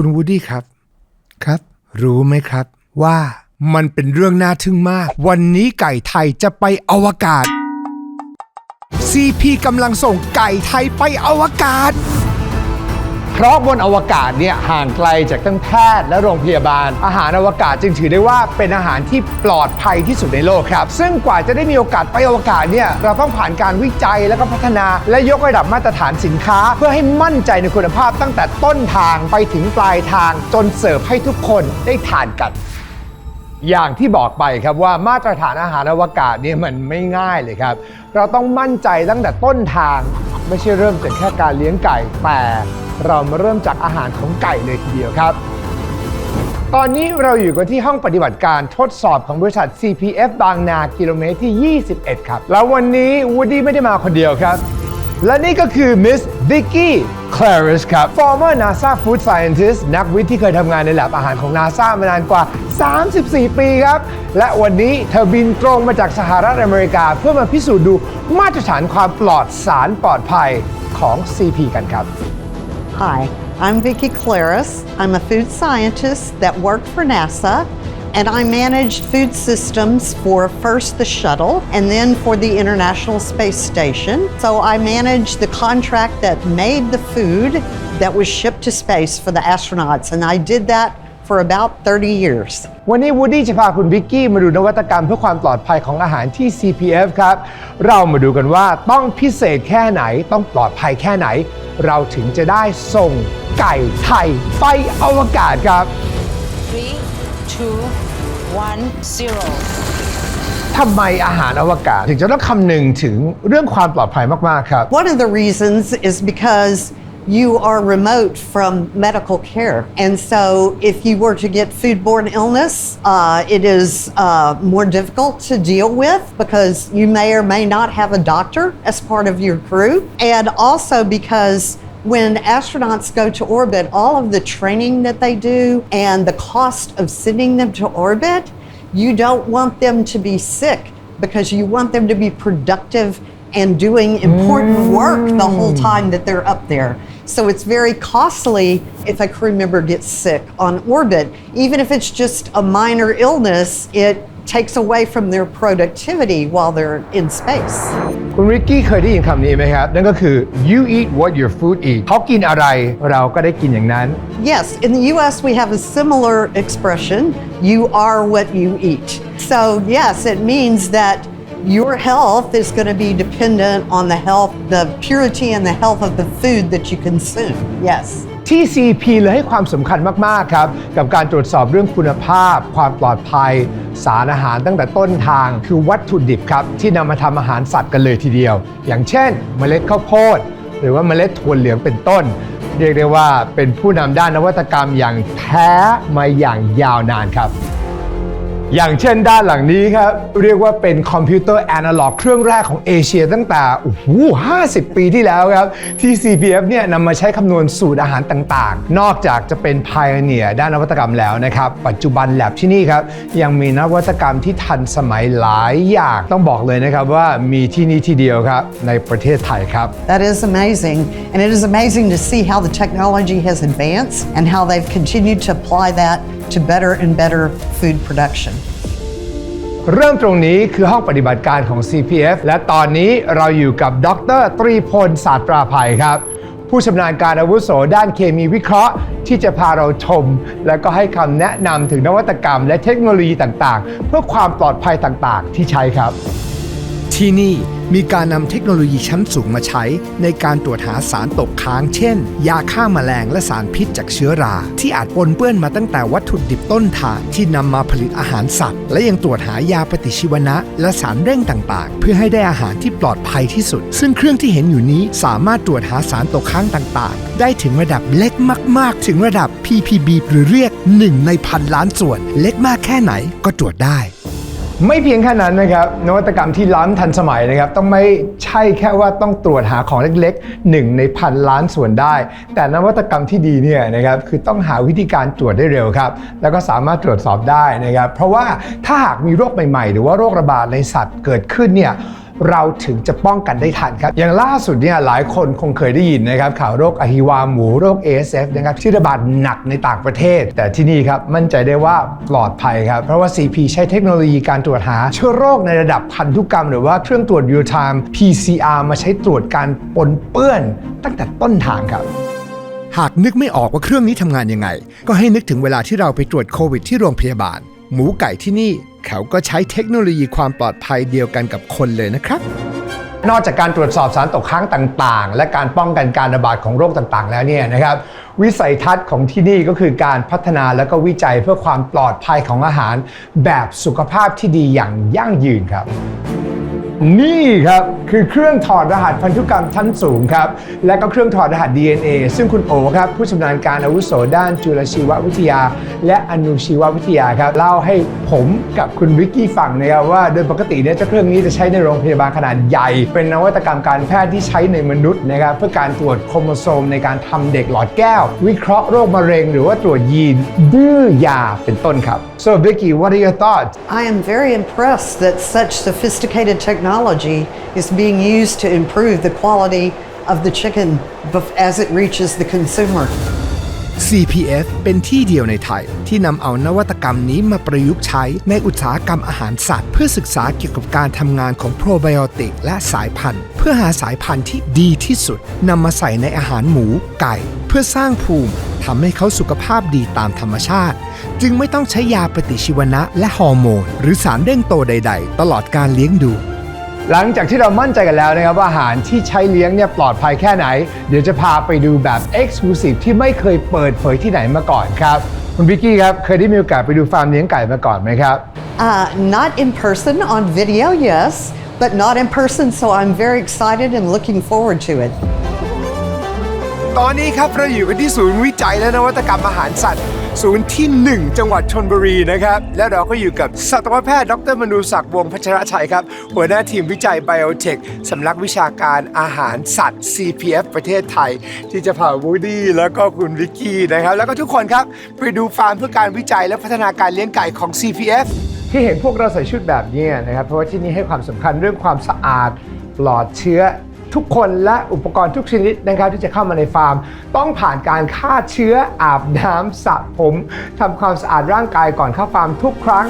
คุณวูดดี้ครับ ครับ รู้ไหมครับ ว่ามันเป็นเรื่องน่าทึ่งมาก วันนี้ไก่ไทยจะไปอวกาศ CP กำลังส่งไก่ไทยไปอวกาศ เพราะบนอวกาศเนี่ยห่างไกลจากทั้งแพทย์และโรงพยาบาล อาหารอวกาศจึงถือได้ว่าเป็นอาหารที่ปลอดภัยที่สุดในโลกครับ ซึ่งกว่าจะได้มีโอกาสไปอวกาศเนี่ยเราต้องผ่านการวิจัยแล้วก็พัฒนา และยกระดับมาตรฐานสินค้า เพื่อให้มั่นใจในคุณภาพตั้งแต่ต้นทางไปถึงปลายทาง จนเสิร์ฟให้ทุกคนได้ทานกันอย่างที่บอกไปครับว่ามาตรฐานอาหารอวกาศเนี่ยมันไม่ง่ายเลยครับ เราต้องมั่นใจตั้งแต่ต้นทาง ไม่ใช่เริ่มจากแค่การเลี้ยงไก่แต่ เรามาเริ่มจากอาหารของไก่เลยทีเดียวครับ ตอนนี้เราอยู่กันที่ห้องปฏิบัติการทดสอบของบริษัท CPF บางนากิโลเมตรที่ 21 ครับ แล้ววันนี้วูดดี้ไม่ได้มาคนเดียวครับ และนี่ก็คือ Miss Vicky Claris ครับ former NASA food scientist นักวิทย์ที่เคยทำงานในแลบอาหารของ NASA มานานกว่า 34 ปีครับ และวันนี้เธอบินตรงมาจากสหรัฐอเมริกา เพื่อมาพิสูจน์ดูมาตรฐานความปลอดสารปลอดภัยของ CP กันครับ Hi, I'm Vicki Claris. I'm a food scientist that worked for NASA, and I managed food systems for first the shuttle and then for the International Space Station. So I managed the contract that made the food that was shipped to space for the astronauts, and I did that for about 30 years. วันนี้วูดดี้จะพาคุณวิกกี้มาดูนวัตกรรมเพื่อความปลอดภัยของอาหารที่ CPF ครับ เรามาดูกันว่าต้องพิเศษแค่ไหนต้องปลอดภัยแค่ไหน เราถึงจะได้ส่งไก่ไทยไปอวกาศครับ Three, two, one, zero. ทำไมอาหารอวกาศ ถึงจะต้องคำนึงถึงเรื่องความปลอดภัยมาก ๆ ครับ One of the reasons is because you are remote from medical care. And so, if you were to get foodborne illness, uh, it is uh, more difficult to deal with because you may or may not have a doctor as part of your crew. And also because when astronauts go to orbit, all of the training that they do and the cost of sending them to orbit, you don't want them to be sick because you want them to be productive and doing important work the whole time that they're up there. So it's very costly if a crew member gets sick on orbit. Even if it's just a minor illness, it takes away from their productivity while they're in space. คุณวิกกี้เคยได้ยินคำนี้ไหมครับ นั่นก็คือ you eat what your food eat เขากินอะไรเราก็ได้กินอย่างนั้น Yes, in the US, we have a similar expression you are what you eat. So, yes, it means that your health is going to be dependent on the health, the purity and the health of the food that you consume. Yes. ที่ CP เลยให้ความสำคัญมาก ๆ ครับ กับการตรวจสอบเรื่องคุณภาพ ความปลอดภัย สารอาหารตั้งแต่ต้นทาง คือวัตถุดิบครับ ที่นำมาทำอาหารสัตว์กันเลยทีเดียว อย่างเช่น เมล็ดข้าวโพด หรือว่าเมล็ดถั่วเหลืองเป็นต้น เรียกได้ว่าเป็นผู้นำด้านนวัตกรรมอย่างแท้มาอย่างยาวนานครับ อย่างเช่นด้านหลังนี้ครับ เรียกว่าเป็นคอมพิวเตอร์แอนะล็อกเครื่องแรกของเอเชียตั้งแต่โอ้โห50 ปีที่แล้วครับ ที่ CPF เนี่ยนำมาใช้คำนวณสูตรอาหารต่างๆ นอกจากจะเป็นพายเนียด้านนวัตกรรมแล้วนะครับ ปัจจุบันแลบที่นี่ครับ ยังมีนวัตกรรมที่ทันสมัยหลายอย่างต้องบอกเลยนะครับว่ามีที่นี่ที่เดียวครับ ในประเทศไทยครับ That is amazing. And it is amazing to see how the technology has advanced and how they've continued to apply that to better and better food production. เริ่มตรงนี้คือห้องปฏิบัติการของ CPF และตอนนี้เราอยู่กับดรตรีพลศาสตราภัยครับ ผู้ชำนาญการอาวุโสด้านเคมีวิเคราะห์ ที่จะพาเราชม และก็ให้คำแนะนำถึงนวัตกรรมและเทคโนโลยีต่างๆ เพื่อความปลอดภัยต่างๆ ที่ใช้ครับ ที่นี่มีการนำเทคโนโลยีชั้นสูงมาใช้ ในการตรวจหาสารตกค้าง เช่น ยาฆ่ามาแมลงและสารพิษจากเชื้อรา ที่อาจปนเปื้อนมาตั้งแต่วัตถุดิบต้นทางที่นำมาผลิตอาหารสัตว์ และยังตรวจหายาปฏิชีวนะ และสารเร่งต่างๆ เพื่อให้ได้อาหารที่ปลอดภัยที่สุด ซึ่งเครื่องที่เห็นอยู่นี้สามารถตรวจหาสารตกค้างต่างๆ ได้ถึงระดับเล็กมาก ๆ ถึงระดับ ppb หรือเรียก 1 ในพันล้านส่วน เล็กมากแค่ไหนก็ตรวจได้ ไม่เพียงแค่นั้นนะครับ นวัตกรรมที่ล้ำทันสมัยนะครับ ต้องไม่ใช่แค่ว่าต้องตรวจหาของเล็กๆหนึ่งในพันล้านส่วนได้ แต่นวัตกรรมที่ดีเนี่ยนะครับคือต้องหาวิธีการตรวจได้เร็วครับ แล้วก็สามารถตรวจสอบได้นะครับ เพราะว่าถ้าหากมีโรคใหม่ๆ หรือว่าโรคระบาดในสัตว์เกิดขึ้นเนี่ย เราถึงจะป้องกันได้ทันครับ อย่างล่าสุดเนี่ยหลายคนคงเคยได้ยินนะครับข่าวโรคอหิวาหมูโรค ASF นะครับที่ระบาดหนักในต่างประเทศ แต่ที่นี่ครับมั่นใจได้ว่าปลอดภัยครับ เพราะว่า CP ใช้เทคโนโลยีการตรวจหา เชื้อโรคในระดับพันธุกรรม หรือว่าเครื่องตรวจ real time PCR มาใช้ตรวจการปนเปื้อน ตั้งแต่ต้นทางครับหากนึกไม่ออกว่าเครื่องนี้ทำงานยังไง ก็ให้นึกถึงเวลาที่เราไปตรวจโควิดที่โรงพยาบาล หมูไก่ที่นี่ เขาก็ใช้เทคโนโลยีความปลอดภัยเดียวกันกับคนเลยนะครับ นอกจากการตรวจสอบสารตกค้างต่างๆ และการป้องกันการระบาดของโรคต่างๆ แล้วเนี่ยนะครับวิสัยทัศน์ของที่นี่ก็คือการพัฒนาและก็วิจัยเพื่อความปลอดภัยของอาหาร แบบสุขภาพที่ดีอย่างยั่งยืนครับ นี่ครับ คือเครื่องถอดรหัสพันธุกรรมชั้นสูงครับ และก็เครื่องถอดรหัส DNA ซึ่งคุณโอครับผู้ชำนาญการอาวุโสด้านจุลชีววิทยา และอนุชีววิทยาครับเล่าให้ผมกับคุณวิกกี้ฟังนะครับว่าโดยปกติเนี่ยเจ้าเครื่องนี้จะใช้ในโรงพยาบาลขนาดใหญ่ เป็นนวัตกรรมการแพทย์ที่ใช้ในมนุษย์นะครับเพื่อการตรวจโครโมโซมในการทำเด็กหลอดแก้ว วิเคราะห์โรคมะเร็ง หรือว่าตรวจยีนดื้อยาเป็นต้นครับ so Vicky what are your thoughts I am very impressed that such sophisticated technology is being used to improve the quality of the chicken as it reaches the consumer. CPF เป็นที่เดียวในไทย ที่นำเอานวัตกรรมนี้มาประยุกต์ใช้ในอุตสาหกรรมอาหารสัตว์ เพื่อศึกษาเกี่ยวกับการทำงานของโปรไบโอติกและสายพันธุ์ เพื่อหาสายพันธุ์ที่ดีที่สุดนำมาใส่ในอาหารหมู ไก่ เพื่อสร้างภูมิทำให้เขาสุขภาพดีตามธรรมชาติ จึงไม่ต้องใช้ยาปฏิชีวนะและฮอร์โมน หรือสารเร่งโตใด ๆ ตลอดการเลี้ยงดู หลังจากที่เรามั่นใจกันแล้วนะครับว่าอาหารที่ใช้เลี้ยงเนี่ยปลอดภัยแค่ไหน เดี๋ยวจะพาไปดูแบบ Exclusive ที่ไม่เคยเปิดเผยที่ไหนมาก่อนครับคุณวิกกี้ครับเคยได้มีโอกาสไปดูฟาร์มเลี้ยงไก่มาก่อนไหมครับ Uh, not in person, on video, yes, but not in person, so I'm very excited and looking forward to it. ตอนนี้ครับเราอยู่กันที่ศูนย์วิจัยและนวัตกรรมอาหารสัตว์ ศูนย์ที่ 1 จังหวัดชนบุรีนะครับ และเราก็อยู่กับสัตวแพทย์ดรมนูศักดิ์วงพัชรชัยครับ หัวหน้าทีมวิจัยไบโอเทคสำนักวิชาการอาหารสัตว์ CPF ประเทศไทย ที่จะพาวูดี้แล้วก็คุณวิกกี้นะครับ แล้วก็ทุกคนครับ ไปดูฟาร์มเพื่อการวิจัยและพัฒนาการเลี้ยงไก่ของ CPF ที่เห็นพวกเราใส่ชุดแบบนี้นะครับเพราะว่าที่นี่ให้ความสำคัญเรื่องความสะอาดปลอดเชื้อ ทุกคนและอุปกรณ์ทุกชนิดนะครับที่จะเข้ามาในฟาร์ม ต้องผ่านการฆ่าเชื้ออาบน้ำสระผมทำความสะอาดร่างกายก่อนเข้าฟาร์มทุกครั้ง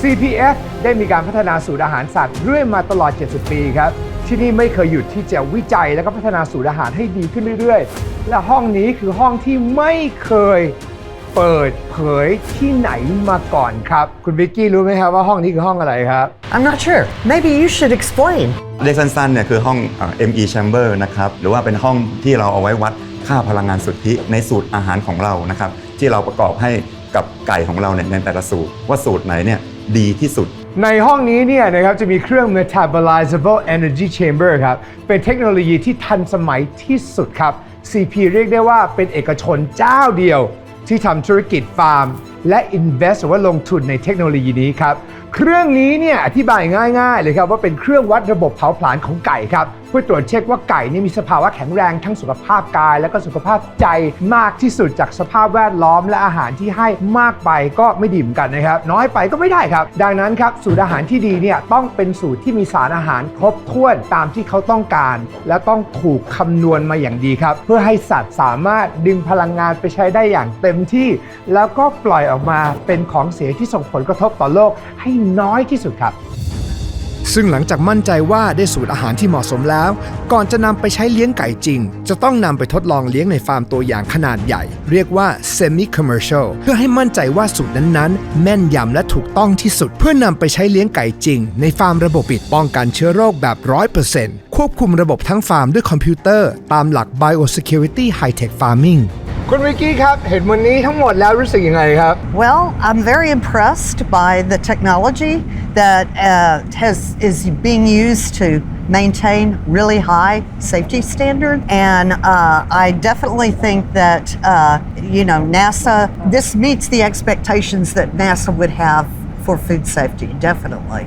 CPF ได้มีการพัฒนาสูตรอาหารสัตว์เรื่อยมาตลอด 70 ปีครับ ที่นี่ไม่เคยหยุดที่จะวิจัยและก็พัฒนาสูตรอาหารให้ดีขึ้นเรื่อยๆ และห้องนี้คือห้องที่ไม่เคย เปิดเผยที่ไหนมาก่อนครับ คุณวิกกี้รู้ไหมครับว่าห้องนี้คือห้องอะไรครับ I'm not sure. Maybe you should explain. เรียกสั้นๆเนี่ยคือห้องเอ่อ ME chamber นะครับหรือว่าเป็นห้องที่เราเอาไว้วัดค่าพลังงานสุทธิในสูตรอาหารของเรานะครับที่เราประกอบให้กับไก่ของเราเนี่ยในแต่ละสูตร ว่าสูตรไหนเนี่ยดีที่สุด ในห้องนี้เนี่ยนะครับจะมีเครื่อง metabolizable energy chamber ครับ เป็นเทคโนโลยีที่ทันสมัยที่สุดครับ CP เรียกได้ว่าเป็นเอกชนเจ้าเดียว ที่ทำธุรกิจฟาร์มและ invest หรือว่าลงทุนในเทคโนโลยีนี้ครับ เครื่องนี้เนี่ยอธิบายง่ายๆเลยครับว่าเป็นเครื่องวัดระบบเผาผลาญของไก่ครับเพื่อตรวจเช็คว่าไก่นี่มีสภาวะแข็งแรงทั้งสุขภาพกาย และก็สุขภาพใจมากที่สุดจากสภาพแวดล้อมและอาหารที่ให้มากไปก็ไม่ดีเหมือนกันนะครับ น้อยไปก็ไม่ได้ครับ ดังนั้นครับสูตรอาหารที่ดีเนี่ยต้องเป็นสูตรที่มีสารอาหารครบถ้วนตามที่เขาต้องการ และต้องถูกคำนวณมาอย่างดีครับ เพื่อให้สัตว์สามารถดึงพลังงานไปใช้ได้อย่างเต็มที่ แล้วก็ปล่อยออกมาเป็นของเสียที่ส่งผลกระทบต่อโลกให้น้อยที่สุดครับ ซึ่งหลังจากมั่นใจว่าได้สูตรอาหารที่เหมาะสมแล้ว ก่อนจะนำไปใช้เลี้ยงไก่จริง จะต้องนำไปทดลองเลี้ยงในฟาร์มตัวอย่างขนาดใหญ่ เรียกว่า semi commercial เพื่อให้มั่นใจว่าสูตรนั้นๆ แม่นยำและถูกต้องที่สุด เพื่อนำไปใช้เลี้ยงไก่จริง ในฟาร์มระบบปิดป้องกันเชื้อโรคแบบ 100%ควบคุมระบบทั้งฟาร์มด้วยคอมพิวเตอร์ ตามหลัก biosecurity high tech farming คุณวิกกี้ครับ เห็นวันนี้ทั้งหมดแล้วรู้สึกยังไงครับ Well, I'm very impressed by the technology that uh, has is being used to maintain really high safety standard, and uh, I definitely think that uh, you know NASA. This meets the expectations that NASA would have for food safety. Definitely.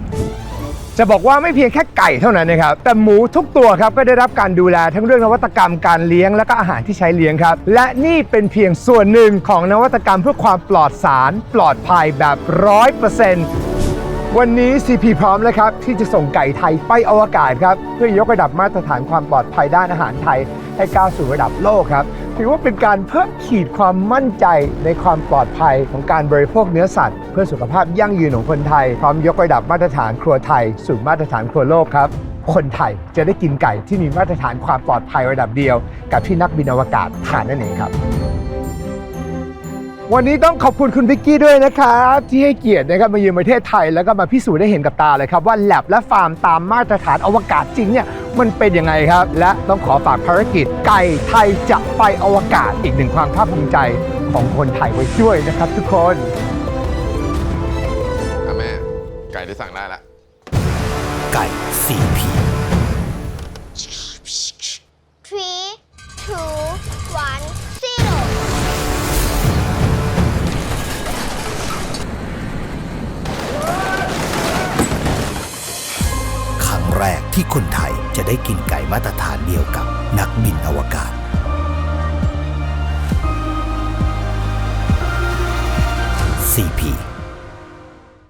จะบอกว่าไม่เพียงแค่ไก่เท่านั้นนะครับ แต่หมูทุกตัวครับก็ได้รับการดูแลทั้งเรื่องนวัตกรรมการเลี้ยงและก็อาหารที่ใช้เลี้ยงครับ และนี่เป็นเพียงส่วนหนึ่งของนวัตกรรมเพื่อความปลอดสาร ปลอดภัยแบบร้อยเปอร์เซ็นต์ วันนี้ CP พร้อมแล้วครับ ที่จะส่งไก่ไทยไปอวกาศครับ เพื่อยกระดับมาตรฐานความปลอดภัยด้านอาหารไทย ให้ก้าวสู่ระดับโลกครับ ถือว่าเป็นการเพิ่มขีดความมั่นใจในความปลอดภัยของการบริโภคเนื้อสัตว์ เพื่อสุขภาพยั่งยืนของคนไทย พร้อมยกระดับมาตรฐานครัวไทย สู่มาตรฐานครัวโลกครับ คนไทยจะได้กินไก่ที่มีมาตรฐานความปลอดภัยระดับเดียว กับที่นักบินอวกาศทานนั่นเองครับ วันนี้ต้องขอบคุณคุณวิกกี้ด้วยนะครับที่ให้เกียรตินะครับมาเยือนประเทศไทยแล้วก็มาพิสูจน์ได้เห็นกับตาเลยครับว่าแลบและฟาร์มตามมาตรฐานอวกาศจริงเนี่ยมันเป็นยังไงครับ และต้องขอฝากภารกิจไก่ไทยจะไปอวกาศอีกหนึ่งความภาคภูมิใจของคนไทยไว้ด้วยนะครับ ทุกคนอะแม่ ไก่ที่สั่งได้แล้วไก่ CP Three, คนไทยจะได้กินไก่มาตรฐานเดียวกับนักบินอวกาศ CP